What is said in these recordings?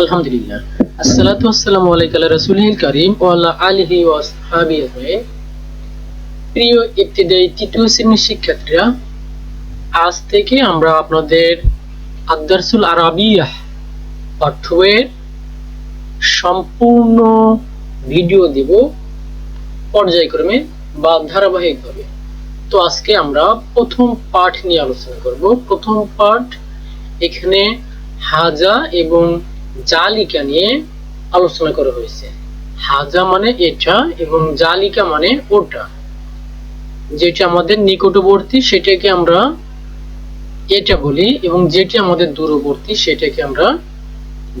আলহামদুলিল্লাহ। আসসালাতু আসসালামু আলাইকা আলা রাসূলিল কারীম ওয়া আলা আলিহি ওয়া প্রিয় ইবতিদায়ী তৃতীয় শ্রেণির শিক্ষার্থীরা, আজ থেকে আমরা আপনাদের আদারসুল আরাবিয়াহ পাঠ্য বইয়ের সম্পূর্ণ ভিডিও দিব পর্যায়ক্রমে বা ধারাবাহিকভাবে। তো আজকে আমরা প্রথম পাঠ নিয়ে আলোচনা করব। প্রথম পাঠ এখানে হাজা এবং জালিকা নিয়ে আলোচনা করা হয়েছে। হাজা মানে এটা এবং জালিকা মানে ওটা। যেটা আমাদের নিকটবর্তী, সেটাকে আমরা এটা বলি এবং যেটি আমাদের দূরবর্তী, সেটাকে আমরা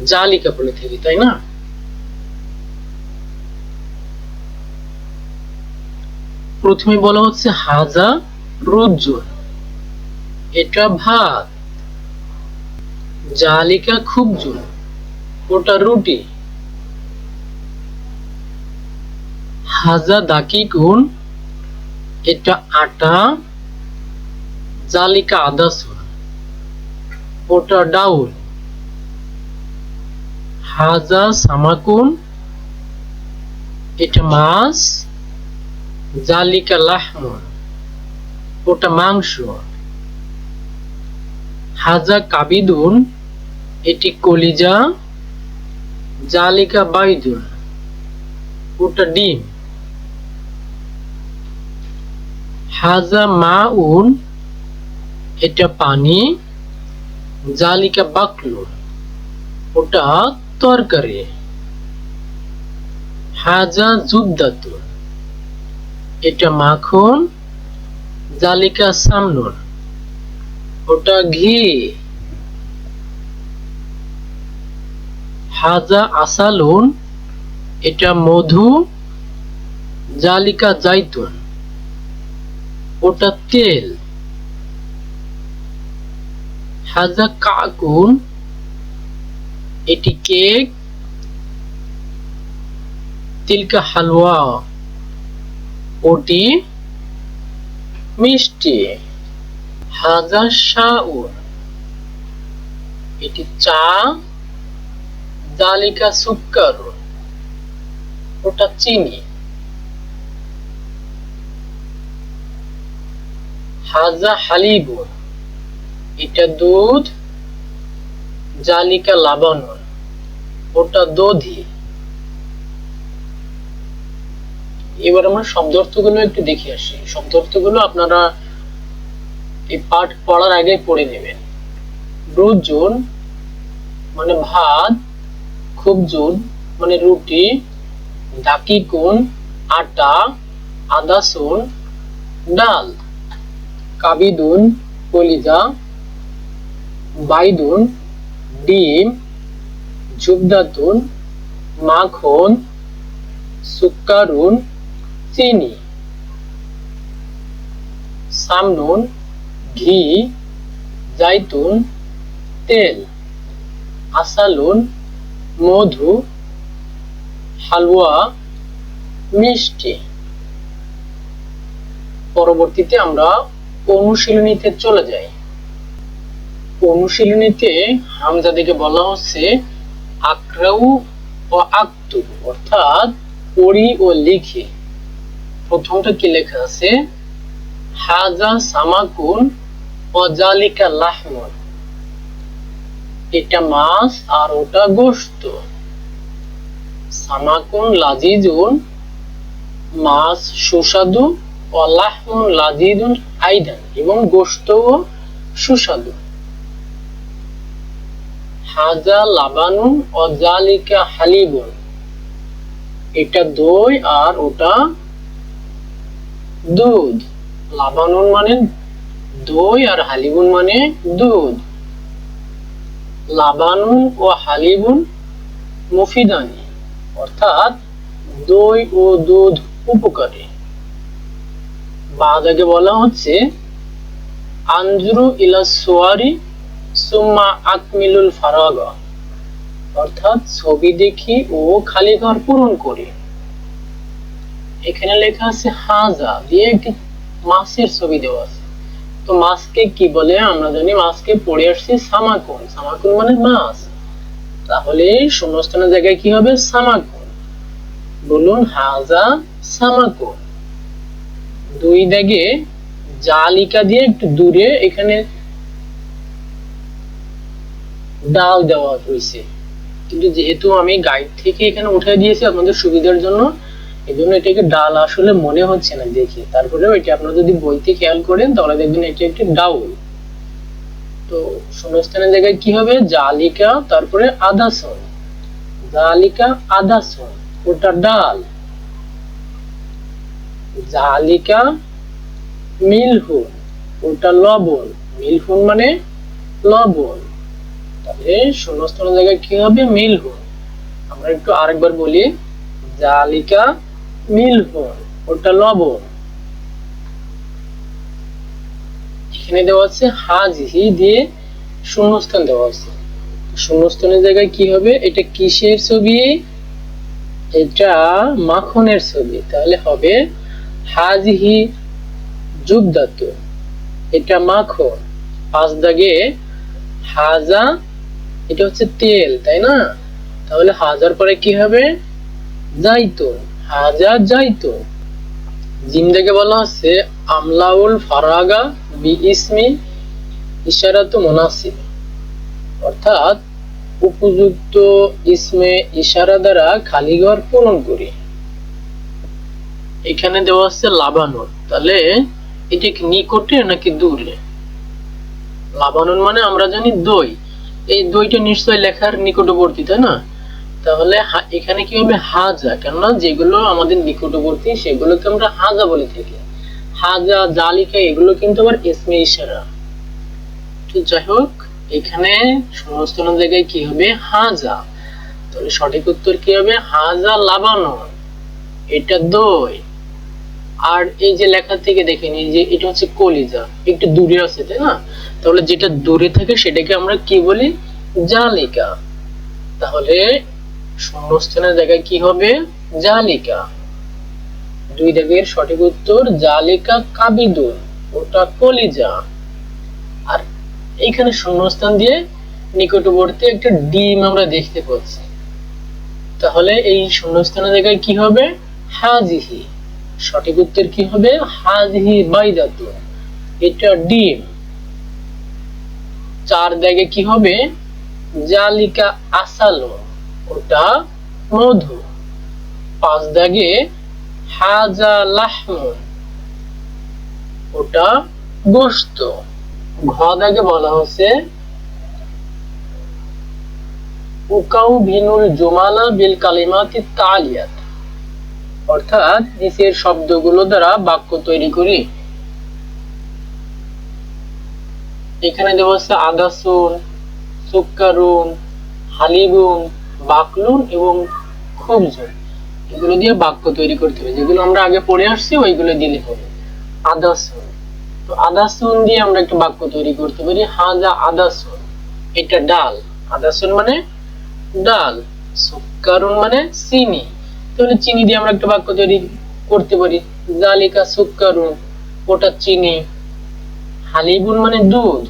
জালিকা বলে থাকি, তাই না? প্রথমে বলা হচ্ছে হাজা রুজ্জুল। এটা ভাত। জালিকা খুব জুল। ওটা রুটি। হাজা দাকি গুণ এটা আটা, জালিকা আদা সুর ওটা ডাউল। হাজা সামাকুন এটা মাছ, জালিকা লাহমুন ওটা মাংস। হাজা কাবিদুন এটি কলিজা জালিকা বাইদুন ওটা ডিম। হাজা মাউন, এটা পানি। জালিকা বাকলুন, ওটা তরকারি। হাজা জুদ্দাতুন, এটা মাখন। জালিকা সামনুন, ওটা ঘি। হাজা আসালুন, এটা মধু, জালিকা জাইতুন, ওটা তেল। হাজা কাকুন, এটি কেক। তিলকা হালুয়া ওটি মিষ্টি। হাজা শাউর এটি চা। জালিকা সুক্কার। ওটা চিনি। হাজা হালিবুন এটা দুধ, জালিকা লাবানুন ওটা দধি। এবার আমরা শব্দার্থগুলো একটু দেখে আসি। শব্দ শব্দার্থগুলো আপনারা এই পাঠ পড়ার আগে পড়ে নেবেন। রুজুন মানে ভাত খুব জুন মানে রুটি দাকিকুন আটা আদা আদাসুন ডাল, কাবিদুন, কলিজা, বাইদুন, ডিম জুবদাতুন মাখন, সুক্কারুন, চিনি, সামনুন, ঘি, জাইতুন, তেল, আসালুন মধু, হালুয়া, মিষ্টি। পরবর্তীতে আমরা অনুশীলনীতে চলে যাই। অনুশীলনীতে হামজা দিকে বলা হচ্ছে, আক্রাউ ও আক্তু, অর্থাৎ পড়ি ও লিখি। প্রথমটা কি লেখা আছে? হাজা সামাকুন ও জালিকা লাহমুন। এটা মাছ আর ওটা গোশত। সামাকুন লাজিজুন মাছ সুস্বাদু, ও লাহমুন লাজিদুন আইদান, এবং গোশত ও সুস্বাদু। হাজা লাবানুন ও জালিকা হালিবুন। এটা দই আর ওটা দুধ। লাবানুন মানে দই আর হালিবুন মানে দুধ। লাবানুন ও হালিবুন মুফিদানি, অর্থাৎ দই ও দুধ উপকারী। বাদাকে বলা হচ্ছে আঞ্জুরু ইলা সোয়ারি সুম্মা আকমিলুল ফারাগা, অর্থাৎ ছবি দেখি ও খালি ঘর পূরণ করি। এখানে লেখা আছে হাজা, দিয়ে একটি মাছের ছবি দেওয়া আছে। তো মাছকে কি বলে? আমরা জানি মাছকে পড়ে আসছি সামাকুন। সামাকুন মানে মাছ তাহলে শূন্যস্থানের জায়গায় কি হবে? সামাকুন। বলুন হাজা সামাকুন। দুই দাগে জালিকা দিয়ে একটু দূরে এখানে ডাল দেওয়া হয়েছে। কিন্তু যেহেতু আমি গাইড থেকে এখানে উঠে দিয়েছি আপনাদের সুবিধার জন্য এই জন্য এটাকে ডাল আসলে মনে হচ্ছে না দেখে। তারপরেও এটা আপনারা যদি বইতে খেয়াল করেন, তাহলে দেখবেন এটা একটি ডাউল। তো শূন্যস্থানের জায়গায় কি হবে? জালিকা, তারপরে আদাসন। জালিকা, আদাসন। ওটা ডাল। জালিকা, মিলহুন। ওটা লবণ। মিলহুন মানে লবণ। তাহলে শূন্যস্থানের জায়গায় কি হবে? মিলহুন। আমরা একটু আরেকবার বলি। জালিকা ওটা লবণ এখানে দেওয়া আছে হাজহি দিয়ে শূন্যস্থান দেওয়া আছে। শূন্যস্থানের জায়গায় কি হবে? এটা কিসের ছবি? এটা মাখনের ছবি। তাহলে হবে হাজহি জুবদাত এটা মাখন। পাঁচ দাগে হাজা, এটা হচ্ছে তেল, তাই না? তাহলে হাজার পরে কি হবে? জাইতুন। হাজা জিম বলা হচ্ছে, আমলাউল ফারাগা বি ইসমি মুনাসিব। অর্থাৎ, উপযুক্ত ইসমে ইশারা দ্বারা খালি ঘর পূরণ করি। এখানে দেওয়া আছে লাবানুন তাহলে, এটা নিকটে নাকি দূরে? লাবানুন মানে আমরা জানি দই। এই দইটা নিশ্চয় লেখার নিকটবর্তী, তাই না? তাহলে এখানে কি হবে হাজা? কেননা যেগুলো আমাদের নিকটবর্তী, সেগুলোকে আমরা হাজা বলে থাকি। হাজা, জালিকা, এগুলো কিন্তু আবার ইসমে ইশারা। তো যাই হোক, এখানে শূন্যস্থানের জায়গায় কি হবে? হাজা। তাহলে সঠিক উত্তর কি হবে? হাজা লাবানো এটা দই। আর এই যে লেখা থেকে দেখে নিই যে এটা হচ্ছে কলিজা। একটু দূরে আছে, তাই না? তাহলে যেটা দূরে থাকে সেটাকে আমরা কি বলি? জালিকা। তাহলে শূন্যস্থানের জায়গায় কি হবে? জালিকা। দুই দাগের সঠিক উত্তর, জালিকা কাবিদুন ওটা কলিজা। আর এইখানে শূন্যস্থান দিয়ে নিকটবর্তী একটা ডিম আমরা দেখতে পাচ্ছি। তাহলে এই শূন্যস্থানের জায়গায় কি হবে? হাজিহি। সঠিক উত্তর কি হবে? হাজিহি বাইদাতুন এটা ডিম। চার দাগে কি হবে? জালিকা আসালো। ওটা মধু। পাঁচ দাগে হাজা লাহমুন ওটা গোস্ত। ঘ দাগে বলা হচ্ছে উকাউ ভিনুল জুমালা বিল কালিমাতি তালিয়াত। অর্থাৎ নিচের শব্দগুলো দ্বারা বাক্য তৈরি করি। এখানে দেওয়া আছে আদাসুন সুক্কারুন, হালিবুন বাকলুন এবং খুবজুন এগুলো দিয়ে বাক্য তৈরি করতে হবে। যেগুলো আমরা আগে পড়ে আসছি, ওইগুলো দিলে হবে। আদাসুন। তো আদাসুন দিয়ে আমরা একটা বাক্য তৈরি করতে পারি। হাজা আদাসুন। এটা ডাল। আদাসুন মানে ডাল। সুক্কারুন মানে চিনি। তাহলে চিনি দিয়ে আমরা একটা বাক্য তৈরি করতে পারি। জালিকা সুক্কারুন। ওটা চিনি। হালিবুন মানে দুধ।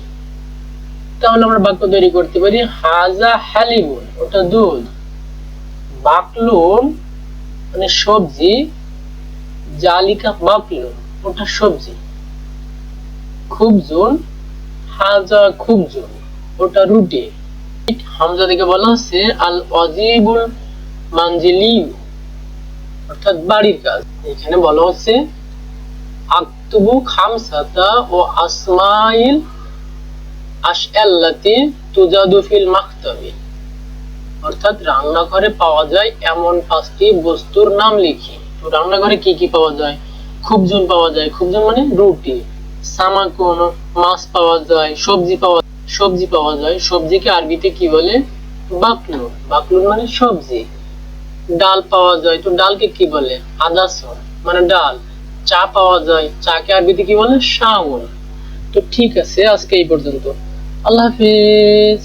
তাহলে আমরা বাক্য তৈরি করতে পারি, হাজা হালিবুন ওটা দুধ। বাকলুন মানে সবজি, জালিকা বাকলুন, ওটা সবজি। খুবজুন, হাজা খুবজুন, ওটা রুটি। হামজা বলা হচ্ছে আল অজিবুল অর্থাৎ বাড়ির কাজ। এখানে বলা হচ্ছে, আক্তুবু খামসাতা ও আসমাইল রান্নাঘরে পাওয়া যায় এমন পাঁচটি বস্তুর নাম লিখি। তো রান্নাঘরে কি কি পাওয়া যায়? পাওয়া যায়। মানে রুটি। সামাকুন, মাছ পাওয়া যায়, সবজি পাওয়া সবজি পাওয়া যায়। সবজিকে আরবিতে কি বলে? বাকলু বাকলুন মানে সবজি। ডাল পাওয়া যায়। তো ডালকে কি বলে? আদাসন মানে ডাল। চা পাওয়া যায়। চাকে আরবিতে কি বলে? শাউন তো ঠিক আছে, আজকে এই পর্যন্ত। আল্লাহ হাফিজ।